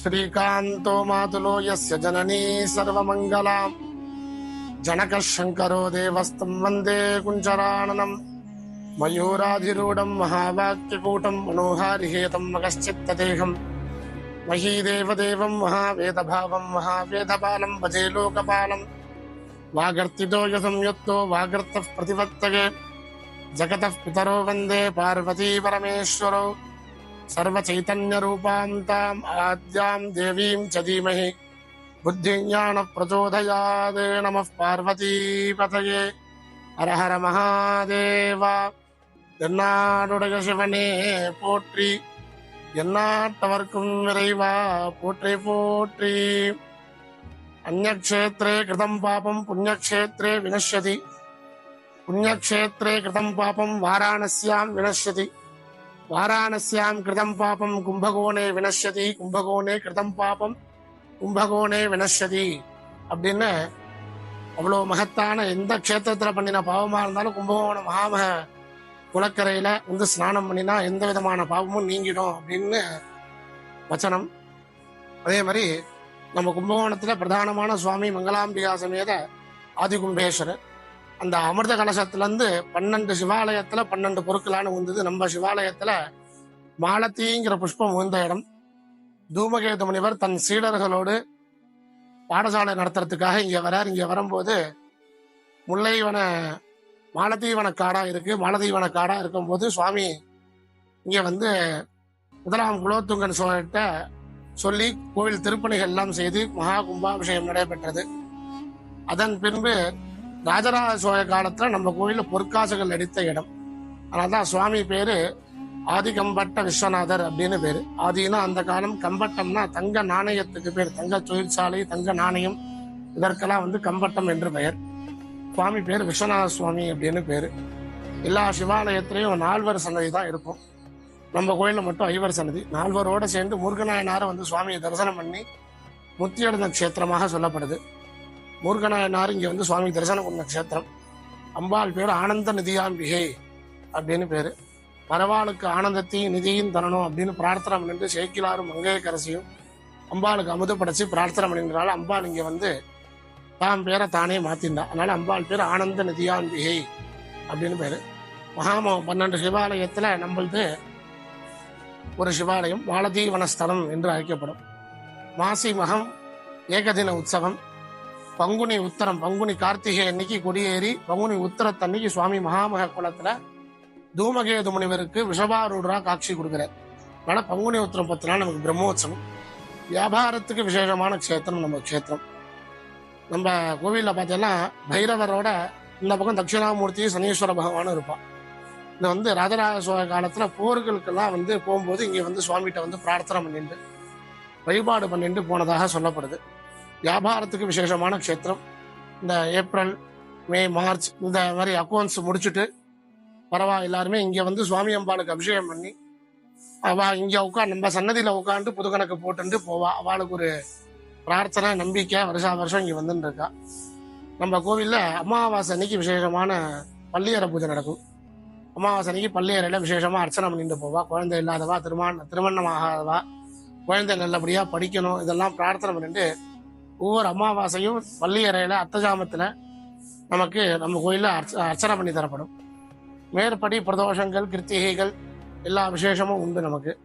శ్రీకాంతో మాతులో యస్య జననీ సర్వమంగళాం జనక శంకరో దేవస్తం వందే కుంచరాణనం మయూరాధిరూఢం మహావాక్యకూటం మనోహారిహేతం మగశ్చిత్తదేహం మహీదేవదేవం మహావేదభావం మహావేదపాలం భజే లోకపాలం వాగర్తితో యసంయుక్తో వాగర్త ప్రతివర్తగే జగత పితరో వందే పార్వతీ పరమేశ్వరౌ सर्वचैतन्यरूपां ताम् आद्यां देवीं च धीमहि बुद्धिज्ञानप्रचोदयात् नमः पार्वतीपतये हर हर महादेव என்னாடுடைய சிவனே போற்றி எந்நாட்டவர்க்கும் இறைவா போற்றி போற்றி அந்நக்ஷேத்ரே கிருதம் பாபம் புண்ணியக்ஷேத்ரே வினஷ்யதி புண்ணியக்ஷேத்ரே கிருதம் பாபம் வாராணஸ்யாம் வினஷ்யதி வாராணசியாம் கிருதம் பாபம் கும்பகோணே வினஷதி கும்பகோணே கிருதம் பாபம் கும்பகோணே வினஷதி அப்படின்னு அவ்வளோ மகத்தான எந்த க்ஷேத்திரத்தில் பண்ணின பாவமாக இருந்தாலும் கும்பகோணம் மகாமக குளக்கரையில் வந்து ஸ்நானம் பண்ணினா எந்த விதமான பாவமும் நீங்கிடும் அப்படின்னு வச்சனம். அதே மாதிரி நம்ம கும்பகோணத்தில் பிரதானமான சுவாமி மங்களாம்பிகா சமேத ஆதிகும்பேஸ்வரர் அந்த அமிர்த கலசத்துலேருந்து பன்னெண்டு சிவாலயத்தில் பன்னெண்டு பொருட்களான உந்தது. நம்ம சிவாலயத்தில் மாலத்தீங்கிற புஷ்பம் உந்த இடம். தூமகேது முனிவர் தன் சீடர்களோடு பாடசாலை நடத்துறதுக்காக இங்கே வரார். இங்கே வரும்போது முல்லைவன மாலத்தீவன காடாக இருக்குது மாலத்தீவன காடாக இருக்கும்போது சுவாமி இங்கே வந்து முதலாம் குலோத்துங்கன் சோழர்கிட்ட சொல்லி கோவில் திருப்பணிகள் எல்லாம் செய்து மகா கும்பாபிஷேகம் நடைபெற்றது. அதன் பின்பு ராஜராஜ சோழ காலத்துல நம்ம கோயில்ல பொற்காசுகள் அடித்த இடம். அதனால்தான் சுவாமி பேரு ஆதி கம்பட்ட விஸ்வநாதர் அப்படின்னு பேரு. ஆதினா அந்த காலம் கம்பட்டம்னா தங்க நாணயத்துக்கு பேர். தங்க தொழிற்சாலை தங்க நாணயம் இதற்கெல்லாம் வந்து கம்பட்டம் என்று பெயர். சுவாமி பேர் விஸ்வநாத சுவாமி அப்படின்னு பேரு. எல்லா சிவாலயத்திலையும் நால்வர் சன்னதி தான் இருக்கும். நம்ம கோயிலில் மட்டும் ஐவர் சன்னதி. நால்வரோட சேர்ந்து முருகநாயனாரை வந்து சுவாமியை தரிசனம் பண்ணி முத்தியடைந்த க்ஷேத்திரமாக சொல்லப்படுது. முருகநாயனார் இங்கே வந்து சுவாமி தரிசனம் பண்ண க்ஷேத்திரம். அம்பாள் பேர் ஆனந்த நிதியாம்பிகை அப்படின்னு பேர். பரவாளுக்கு ஆனந்தத்தையும் நிதியும் தரணும் அப்படின்னு பிரார்த்தனை பண்ணிட்டு சேக்கிலாரும் மங்கையக்கரசியும் அம்பாளுக்கு அமுது படைச்சு பிரார்த்தனை பண்ணினால அம்பாள் இங்கே வந்து தான் பேரை தானே மாற்றினார் அதனால அம்பாள் பேர் ஆனந்த நிதியாம்பிகை அப்படின்னு பேர். மகாம பன்னெண்டு சிவாலயத்தில் நம்மளது ஒரு சிவாலயம் வாலதீவன ஸ்தலம் என்று அழைக்கப்படும். மாசி மகம் ஏகதின உற்சவம் பங்குனி உத்தரம் பங்குனி கார்த்திகை அன்னைக்கு கொடியேறி பங்குனி உத்தரத்தன்னைக்கு சுவாமி மகாமக குளத்துல தூமகேது முனிவருக்கு விஷபாரூடரா காட்சி கொடுக்குறார். அதனால பங்குனி உத்தரம் பத்து நாள் நமக்கு பிரம்மோற்சவம் வியாபாரத்துக்கு விசேஷமான க்ஷேத்திரம் நம்ம க்ஷேத்திரம். நம்ம கோவிலில் பார்த்தீங்கன்னா பைரவரோட இந்த பக்கம் தட்சிணாமூர்த்தி சனீஸ்வர பகவானும் இருப்பான். இது வந்து ராஜராஜ சோழ காலத்தில் போர்களுக்கெல்லாம் வந்து போகும்போது இங்கே வந்து சுவாமிகிட்ட வந்து பிரார்த்தனை பண்ணிட்டு வழிபாடு பண்ணிட்டு போனதாக சொல்லப்படுது. வியாபாரத்துக்கு விசேஷமான க்ஷேத்திரம். இந்த ஏப்ரல் மே மார்ச் இந்த மாதிரி அக்கௌண்ட்ஸ் முடிச்சுட்டு பரவா எல்லாருமே இங்கே வந்து சுவாமி அம்பாளுக்கு அபிஷேகம் பண்ணி அவள் இங்கே உட்காந்து நம்ம சன்னதியில் உட்காந்து புது கணக்கு போட்டுட்டு போவா. அவளுக்கு ஒரு பிரார்த்தனை நம்பிக்கை வருஷா வருஷம் இங்கே வந்துட்டு இருக்கா. நம்ம கோவில்ல அமாவாசை அன்னைக்கு விசேஷமான பள்ளியறை பூஜை நடக்கும். அமாவாசை அன்னைக்கு பள்ளியறையில விசேஷமாக அர்ச்சனை பண்ணிட்டு போவா. குழந்தை இல்லாதவா திருமண திருமணம் ஆகாதவா குழந்தை நல்லபடியாக படிக்கணும் இதெல்லாம் பிரார்த்தனை பண்ணிட்டு ஒவ்வொரு அமாவாசையும் பள்ளியறையில அத்தஜாமத்துல நமக்கு நம்ம கோயிலில் அர்ச்ச- அர்ச்சனை பண்ணி தரப்படும். மேற்படி பிரதோஷங்கள் கிருத்திகைகள் எல்லா விசேஷமும் உண்டு நமக்கு.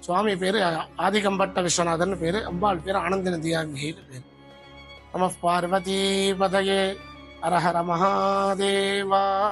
சுவாமி பேரு ஆதிகம்பட்ட விஸ்வநாதன் பேரு அம்பாள் பேர் ஆனந்த நதியாம்பிகைன்னு பேரு. நம பார்வதி பதயே அரஹர மகாதேவா.